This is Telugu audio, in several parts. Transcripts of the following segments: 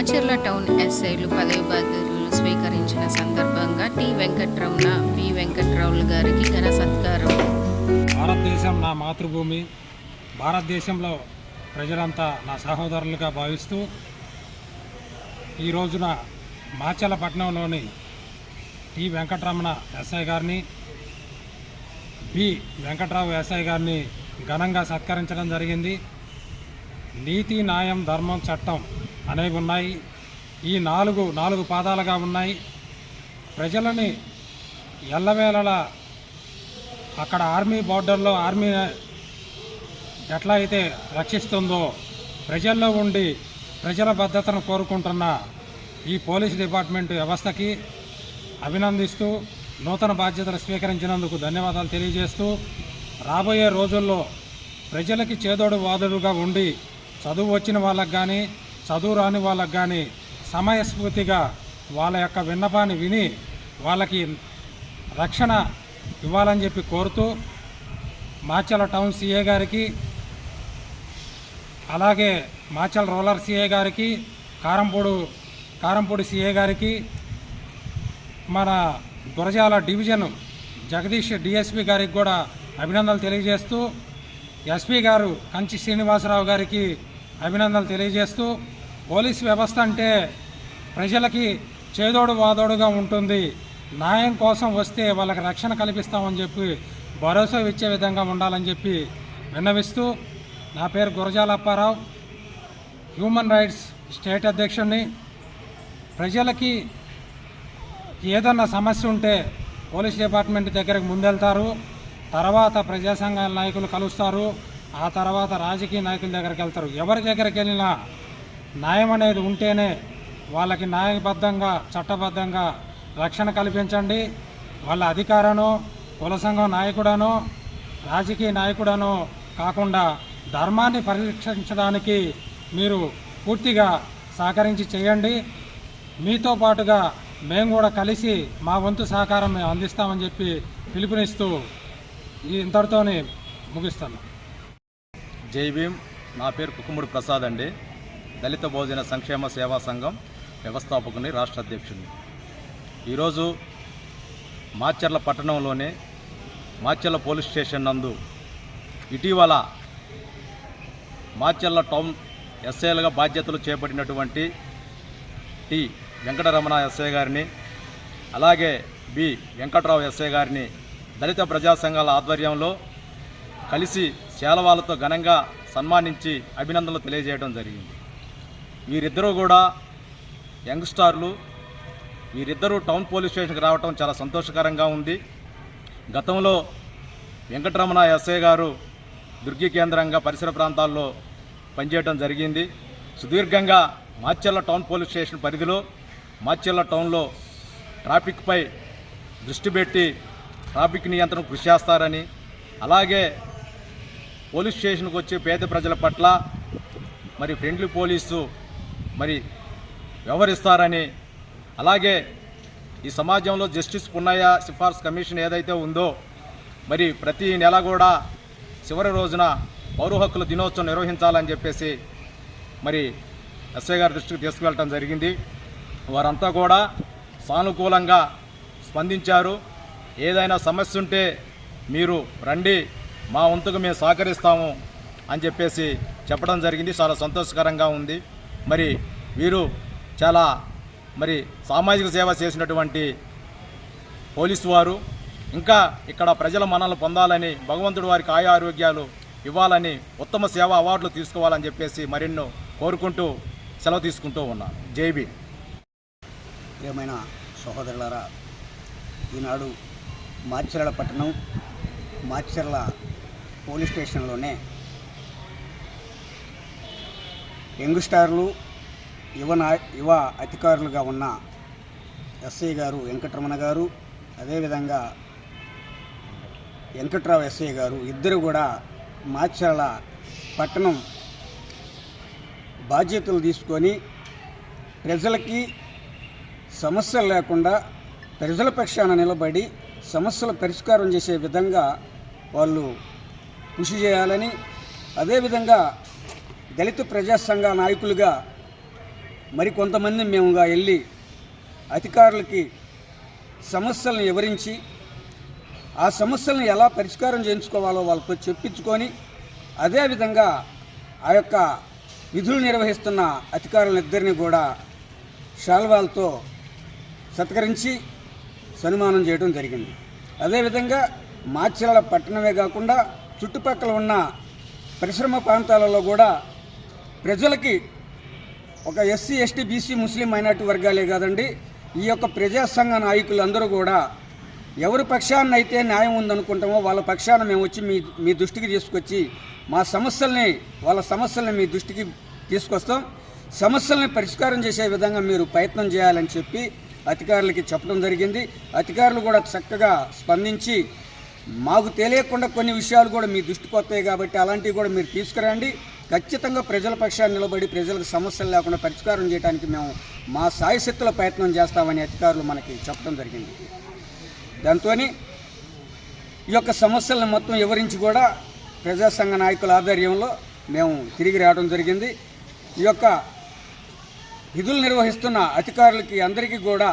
మాచర్ల టౌన్ ఎస్ఐలు పదవి బాధ్యతలు స్వీకరించిన సందర్భంగా టి వెంకట్రమణ వి వెంకట్రావులు గారికి ఘన సత్కారం. భారతదేశం నా మాతృభూమి. భారతదేశంలో ప్రజలంతా నా సహోదరులుగా భావిస్తూ ఈ రోజున మాచలపట్నంలోని టి వెంకటరమణ ఎస్ఐ గారిని బి వెంకట్రావు ఎస్ఐ గారిని ఘనంగా సత్కరించడం జరిగింది. నీతి న్యాయం ధర్మం చట్టం అనేవి ఉన్నాయి ఈ నాలుగు నాలుగు పాదాలుగా ఉన్నాయి. ప్రజలని ఎల్లవేళలా అక్కడ ఆర్మీ బార్డర్లో ఆర్మీ ఎట్లా అయితే రక్షిస్తుందో ప్రజల్లో ఉండి ప్రజల భద్రతను కోరుకుంటున్న ఈ పోలీస్ డిపార్ట్మెంట్ వ్యవస్థకి అభినందిస్తూ నూతన బాధ్యతలు స్వీకరించినందుకు ధన్యవాదాలు తెలియజేస్తూ రాబోయే రోజుల్లో ప్రజలకి చేదోడు వాదుడుగా ఉండి చదువు వచ్చిన వాళ్ళకి కానీ చదువు రాని వాళ్ళకు కానీ సమయస్ఫూర్తిగా వాళ్ళ యొక్క విన్నపాన్ని విని వాళ్ళకి రక్షణ ఇవ్వాలని చెప్పి కోరుతూ మాచల టౌన్ సిఏ గారికి అలాగే మాచల్ రూరల్ సిఏ గారికి కారంపూడు కారంపూడి సిఏ గారికి మన గురజాల డివిజన్ జగదీష్ డిఎస్పి గారికి కూడా అభినందనలు తెలియజేస్తూ ఎస్పీ గారు కంచి శ్రీనివాసరావు గారికి అభినందనలు తెలియజేస్తూ పోలీస్ వ్యవస్థ అంటే ప్రజలకి చేదోడు వాదోడుగా ఉంటుంది. న్యాయం కోసం వస్తే వాళ్ళకి రక్షణ కల్పిస్తామని చెప్పి భరోసా ఇచ్చే విధంగా ఉండాలని చెప్పి విన్నవిస్తూ నా పేరు Gurajala Apparao. Human rights state అధ్యక్షుడిని. ప్రజలకి ఏదన్నా సమస్య ఉంటే పోలీస్ డిపార్ట్మెంట్ దగ్గరకు ముందెళ్తారు. తర్వాత ప్రజా సంఘాల నాయకులు కలుస్తారు. ఆ తర్వాత రాజకీయ నాయకుల దగ్గరికి వెళ్తారు. ఎవరి దగ్గరికి వెళ్ళినా న్యాయం అనేది ఉంటేనే వాళ్ళకి న్యాయబద్ధంగా చట్టబద్ధంగా రక్షణ కల్పించండి. వాళ్ళ అధికారనో కుల సంఘం నాయకుడనో రాజకీయ నాయకుడనో కాకుండా ధర్మాన్ని పరిరక్షించడానికి మీరు పూర్తిగా సహకరించి చేయండి. మీతో పాటుగా మేము కూడా కలిసి మా వంతు సహకారం మేము అందిస్తామని చెప్పి పిలుపునిస్తూ ఇంతటితో ఇంతటితోనే ముగిస్తాను జై భీమ్. నా పేరు కుకుముడి ప్రసాద్ అండి. దళిత భోజన సంక్షేమ సేవా సంఘం వ్యవస్థాపకుని రాష్ట్ర అధ్యక్షుడిని ఈరోజు మాచర్ల పట్టణంలోని మాచర్ల పోలీస్ స్టేషన్ నందు ఇటీవల మాచర్ల టౌన్ ఎస్ఐలుగా బాధ్యతలు చేపట్టినటువంటి టి వెంకటరమణ ఎస్ఐ గారిని అలాగే బి వెంకట్రావు ఎస్ఐ గారిని దళిత ప్రజా సంఘాల ఆధ్వర్యంలో కలిసి శాలవాలతో ఘనంగా సన్మానించి అభినందనలు తెలియజేయడం జరిగింది. వీరిద్దరూ కూడా యంగ్స్టార్లు. వీరిద్దరూ టౌన్ పోలీస్ స్టేషన్కి రావటం చాలా సంతోషకరంగా ఉంది. గతంలో వెంకటరమణ ఎస్ఐ గారు దుర్గి కేంద్రంగా పరిసర ప్రాంతాల్లో పనిచేయడం జరిగింది. సుదీర్ఘంగా మాచెల్ల టౌన్ పోలీస్ స్టేషన్ పరిధిలో మాచెల్ల టౌన్లో ట్రాఫిక్పై దృష్టి పెట్టి ట్రాఫిక్ నియంత్రణ కృషి చేస్తారని అలాగే పోలీస్ స్టేషన్కి వచ్చే పేద ప్రజల పట్ల మరి ఫ్రెండ్లీ పోలీసు మరి వ్యవహరిస్తారని. అలాగే ఈ సమాజంలో జస్టిస్ పున్నయ్య సిఫార్సు కమిషన్ ఏదైతే ఉందో మరి ప్రతి నెల కూడా చివరి రోజున పౌర హక్కుల దినోత్సవం నిర్వహించాలని చెప్పేసి మరి ఎస్ఐ గారి దృష్టికి తీసుకువెళ్ళటం జరిగింది. వారంతా కూడా సానుకూలంగా స్పందించారు. ఏదైనా సమస్య ఉంటే మీరు రండి మా వంతుకు మేము సహకరిస్తాము అని చెప్పేసి చెప్పడం జరిగింది. చాలా సంతోషకరంగా ఉంది. మరి వీరు చాలా మరి సామాజిక సేవ చేసినటువంటి పోలీసు వారు. ఇంకా ఇక్కడ ప్రజల మనల్ని పొందాలని భగవంతుడు వారికి ఆయా ఆరోగ్యాలు ఇవ్వాలని ఉత్తమ సేవ అవార్డులు తీసుకోవాలని చెప్పేసి మరెన్నో కోరుకుంటూ సెలవు తీసుకుంటూ ఉన్నాను. జైబీ ఏమైనా సహోదరులారా ఈనాడు మాచర్ల పట్టణం మాచర్ల పోలీస్ స్టేషన్లోనే యంగ్స్టార్లు యువ నా యువ అధికారులుగా ఉన్న ఎస్ఐ గారు వెంకటరమణ గారు అదేవిధంగా వెంకట్రావు ఎస్ఐ గారు ఇద్దరు కూడా మాచాల పట్టణం బాధ్యతలు తీసుకొని ప్రజలకి సమస్యలు లేకుండా ప్రజల పక్షాన నిలబడి సమస్యల పరిష్కారం చేసే విధంగా వాళ్ళు కృషి చేయాలని అదేవిధంగా దళిత ప్రజాసంఘ నాయకులుగా మరికొంతమంది మేముగా వెళ్ళి అధికారులకి సమస్యలను వివరించి ఆ సమస్యలను ఎలా పరిష్కారం చేయించుకోవాలో వాళ్ళతో చెప్పించుకొని అదేవిధంగా ఆ యొక్క విధులు నిర్వహిస్తున్న అధికారులిద్దరిని కూడా శాల్వాలతో సత్కరించి సన్మానం చేయడం జరిగింది. అదేవిధంగా మాచిరాల పట్టణమే కాకుండా చుట్టుపక్కల ఉన్న పరిశ్రమ ప్రాంతాలలో కూడా ప్రజలకి ఒక ఎస్సీ ఎస్టీ బీసీ ముస్లిం మైనార్టీ వర్గాలే కాదండి. ఈ యొక్క ప్రజాసంఘ నాయకులందరూ కూడా ఎవరి పక్షాన్ని అయితే న్యాయం ఉందనుకుంటామో వాళ్ళ పక్షాన మేము వచ్చి మీ మీ దృష్టికి తీసుకొచ్చి మా సమస్యల్ని వాళ్ళ సమస్యల్ని మీ దృష్టికి తీసుకొస్తాం. సమస్యల్ని పరిష్కారం చేసే విధంగా మీరు ప్రయత్నం చేయాలని చెప్పి అధికారులకి చెప్పడం జరిగింది. అధికారులు కూడా చక్కగా స్పందించి మాకు తెలియకుండా కొన్ని విషయాలు కూడా మీ దృష్టికి వస్తాయి కాబట్టి అలాంటివి కూడా మీరు తీసుకురండి. ఖచ్చితంగా ప్రజల పక్షాన్ని నిలబడి ప్రజలకు సమస్యలు లేకుండా పరిష్కారం చేయడానికి మేము మా సాయశక్తుల ప్రయత్నం చేస్తామని అధికారులు మనకి చెప్పడం జరిగింది. దాంతో ఈ యొక్క సమస్యలను మొత్తం వివరించి కూడా ప్రజా సంఘ నాయకుల ఆధ్వర్యంలో మేము తిరిగి రావడం జరిగింది. ఈ యొక్క విధులు నిర్వహిస్తున్న అధికారులకి అందరికీ కూడా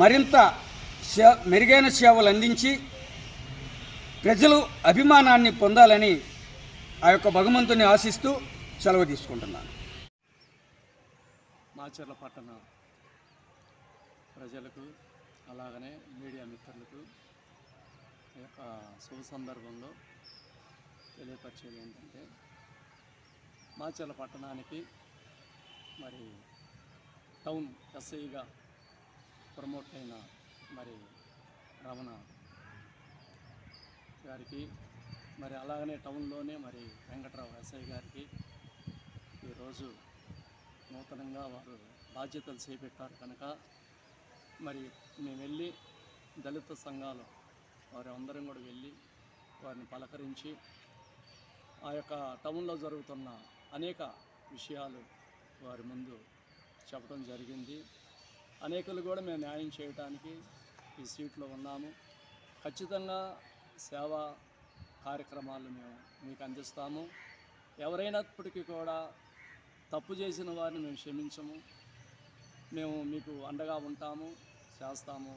మరింత సే మెరుగైన సేవలు అందించి ప్రజలు అభిమానాన్ని పొందాలని ఆ యొక్క భగవంతుని ఆశిస్తూ సెలవు తీసుకుంటున్నాను. మాచర్ల పట్టణ ప్రజలకు అలాగనే మీడియా మిత్రులకు ఈ యొక్క శుభ సందర్భంలో తెలియపరిచేది ఏంటంటే మాచర్ల పట్టణానికి మరి టౌన్ ఎస్ఐగా ప్రమోట్ అయిన మరి రమణ గారికి మరి అలాగనే టౌన్లోనే మరి వెంకట్రావు ఎస్ఐ గారికి ఈరోజు నూతనంగా వారు బాధ్యతలు చేపట్టారు కనుక మరి మేము వెళ్ళి దళిత సంఘాలు వారి అందరం కూడా వెళ్ళి వారిని పలకరించి ఆ యొక్క టౌన్లో జరుగుతున్న అనేక విషయాలు వారి ముందు చెప్పడం జరిగింది. అనేకులు కూడా మేము న్యాయం చేయడానికి ఈ సీట్లో ఉన్నాము. ఖచ్చితంగా సేవా కార్యక్రమాలు మేము మీకు అందిస్తాము. ఎవరైనప్పటికీ కూడా తప్పు చేసిన వారిని మేము క్షమించము. మేము మీకు అండగా ఉంటాము చేస్తాము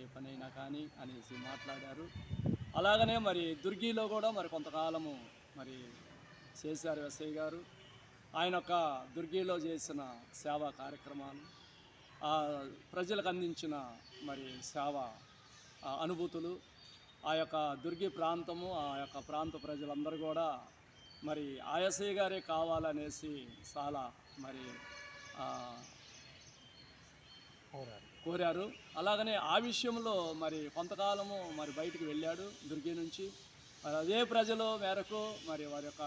ఏ పనైనా కానీ అనేసి మాట్లాడారు. అలాగనే మరి దుర్గిలో కూడా మరి కొంతకాలము మరి చేశారు ఎస్ఐ గారు. ఆయన యొక్క దుర్గిలో చేసిన సేవా కార్యక్రమాలు ఆ ప్రజలకు అందించిన మరి సేవ అనుభూతులు ఆ యొక్క దుర్గి ప్రాంతము ఆ యొక్క ప్రాంత ప్రజలందరూ కూడా మరి ఆయసీ గారే కావాలనేసి చాలా మరి కోరారు. అలాగనే ఆ విషయంలో మరి కొంతకాలము మరి బయటికి వెళ్ళాడు దుర్గి నుంచి. మరి అదే ప్రజల మేరకు మరి వారి యొక్క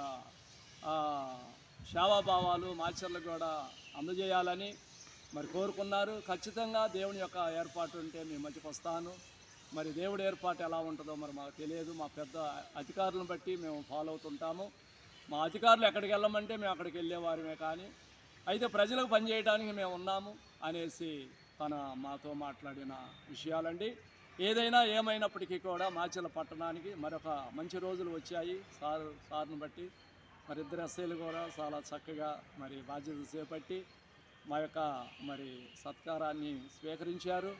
సేవాభావాలు మాచర్లకు కూడా అందజేయాలని మరి కోరుకున్నారు. ఖచ్చితంగా దేవుని యొక్క ఏర్పాటు ఉంటే మీ మధ్యకు వస్తాను. మరి దేవుడు ఏర్పాటు ఎలా ఉంటుందో మరి మాకు తెలియదు. మా పెద్ద అధికారులను బట్టి మేము ఫాలో అవుతుంటాము. మా అధికారులు ఎక్కడికి వెళ్ళమంటే మేము అక్కడికి వెళ్ళేవారమే కానీ అయితే ప్రజలకు పనిచేయడానికి మేము ఉన్నాము అనేసి తన మాతో మాట్లాడిన విషయాలండి. ఏదైనా ఏమైనప్పటికీ కూడా మాచల పట్టణానికి మరొక మంచి రోజులు వచ్చాయి. సార్ సార్ను బట్టి మరి ఇద్దరు ఎస్ఐలు కూడా చాలా చక్కగా మరి బాధ్యత చేపట్టి మా యొక్క మరి సత్కారాన్ని స్వీకరించారు.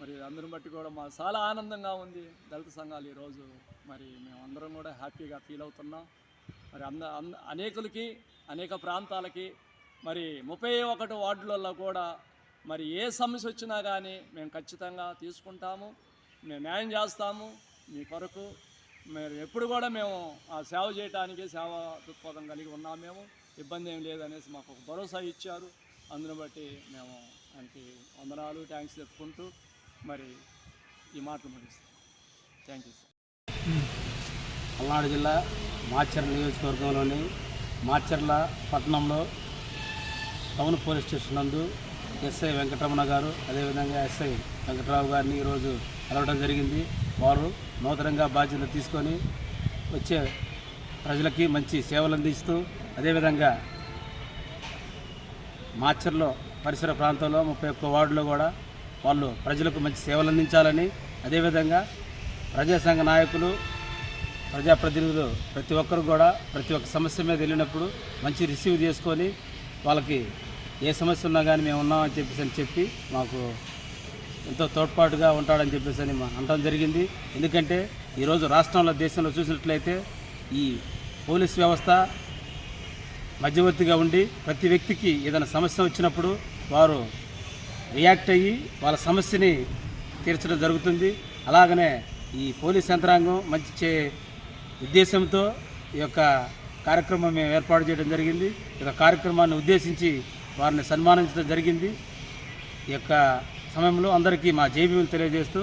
మరి అందరిని బట్టి కూడా మా చాలా ఆనందంగా ఉంది దళిత సంఘాలు ఈరోజు మరి మేము అందరం కూడా హ్యాపీగా ఫీల్ అవుతున్నాం. మరి అంద అంద అనేకులకి అనేక ప్రాంతాలకి మరి ముప్పై ఒకటి వార్డులలో కూడా మరి ఏ సమస్య వచ్చినా కానీ మేము ఖచ్చితంగా తీసుకుంటాము. మేము న్యాయం చేస్తాము మీ కొరకు. మరి ఎప్పుడు కూడా మేము ఆ సేవ చేయడానికి సేవ దృక్పథం కలిగి ఉన్నాం మేము. ఇబ్బంది ఏం లేదనేసి మాకు ఒక భరోసా ఇచ్చారు. అందుని బట్టి మేము ఆయనకి వందనాలు థ్యాంక్స్ చెప్పుకుంటూ మరి ఈ మాటలు ముగిస్తాను థ్యాంక్ యూ సార్ పల్నాడు జిల్లా మాచర్ల నియోజకవర్గంలోని మాచర్ల పట్టణంలో టౌన్ పోలీస్ స్టేషన్ నందు ఎస్ఐ వెంకటరమణ గారు అదేవిధంగా ఎస్ఐ వెంకటరావు గారిని ఈరోజు కలవడం జరిగింది. వారు నూతనంగా బాధ్యత తీసుకొని వచ్చే ప్రజలకి మంచి సేవలు అందిస్తూ అదేవిధంగా మాచర్లో పరిసర ప్రాంతంలో ముప్పై ఒక్క వార్డులో కూడా వాళ్ళు ప్రజలకు మంచి సేవలు అందించాలని అదేవిధంగా ప్రజా సంఘ నాయకులు ప్రజాప్రతినిధులు ప్రతి ఒక్కరు కూడా ప్రతి ఒక్క సమస్య మీద వెళ్ళినప్పుడు మంచి రిసీవ్ చేసుకొని వాళ్ళకి ఏ సమస్య ఉన్నా కానీ మేము ఉన్నామని చెప్పేసి అని చెప్పి మాకు ఎంతో తోడ్పాటుగా ఉంటాడని చెప్పేసి అని మా- అనడం జరిగింది. ఎందుకంటే ఈరోజు రాష్ట్రంలో దేశంలో చూసినట్లయితే ఈ పోలీస్ వ్యవస్థ మధ్యవర్తిగా ఉండి ప్రతి వ్యక్తికి ఏదైనా సమస్య వచ్చినప్పుడు వారు రియాక్ట్ అయ్యి వాళ్ళ సమస్యని తీర్చడం జరుగుతుంది. అలాగనే ఈ పోలీస్ యంత్రాంగం మంచి చే ఉద్దేశంతో ఈ యొక్క కార్యక్రమం మేము ఏర్పాటు చేయడం జరిగింది. ఈ యొక్క కార్యక్రమాన్ని ఉద్దేశించి వారిని సన్మానించడం జరిగింది. ఈ యొక్క సమయంలో అందరికీ మా జైబీలు తెలియజేస్తూ